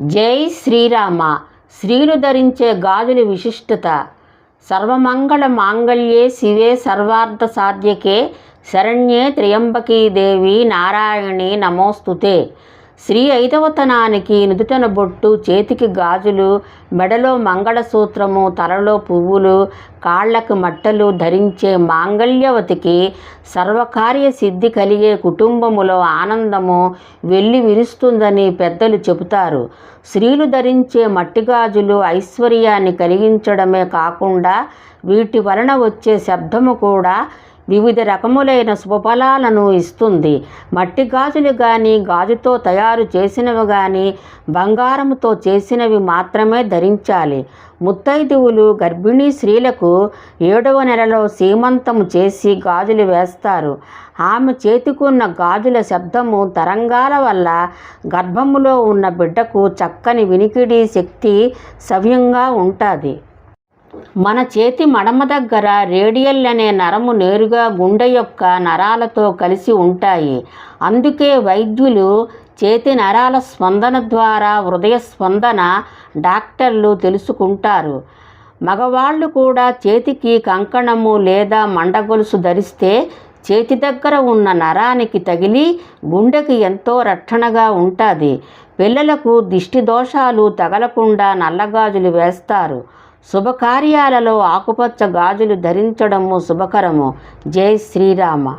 జై శ్రీరామ. స్త్రీలు ధరించే గాజుల విశిష్టత. సర్వమంగళ మాంగళ్యే శివే సర్వార్థ సాధ్యకే శరణ్యే త్ర్యంబకీ దేవి నారాయణి నమోస్తుతే. శ్రీ ఐదవతనానికి నుదుటన బొట్టు చేతికి గాజులు మెడలో మంగళసూత్రము తలలో పువ్వులు కాళ్ళకు మట్టలు ధరించే మాంగళ్యవతికి సర్వకార్య సిద్ధి కలిగే కుటుంబములో ఆనందము వెళ్ళి విరుస్తుందని పెద్దలు చెబుతారు. స్త్రీలు ధరించే మట్టి గాజులు ఐశ్వర్యాన్ని కలిగించడమే కాకుండా వీటి వలన వచ్చే శబ్దము కూడా వివిధ రకములైన శుభఫలాలను ఇస్తుంది. మట్టి గాజులు కానీ గాజుతో తయారు చేసినవి కానీ బంగారముతో చేసినవి మాత్రమే ధరించాలి. ముత్తైదువులు గర్భిణీ స్త్రీలకు ఏడవ నెలలో సీమంతము చేసి గాజులు వేస్తారు. ఆమె చేతికున్న గాజుల శబ్దము తరంగాల వల్ల గర్భములో ఉన్న బిడ్డకు చక్కని వినికిడి శక్తి సవ్యంగా ఉంటుంది. మన చేతి మడమ దగ్గర రేడియల్ అనే నరము నేరుగా గుండె యొక్క నరాలతో కలిసి ఉంటాయి. అందుకే వైద్యులు చేతి నరాల స్పందన ద్వారా హృదయ స్పందన డాక్టర్లు తెలుసుకుంటారు. మగవాళ్ళు కూడా చేతికి కంకణము లేదా మండగొలుసు ధరిస్తే చేతి దగ్గర ఉన్న నరానికి తగిలి గుండెకి ఎంతో రక్షణగా ఉంటుంది. పిల్లలకు దిష్టి దోషాలు తగలకుండా నల్లగాజులు వేస్తారు. శుభకార్యాలలో ఆకుపచ్చ గాజులు ధరించడము శుభకరము. జై శ్రీరామ.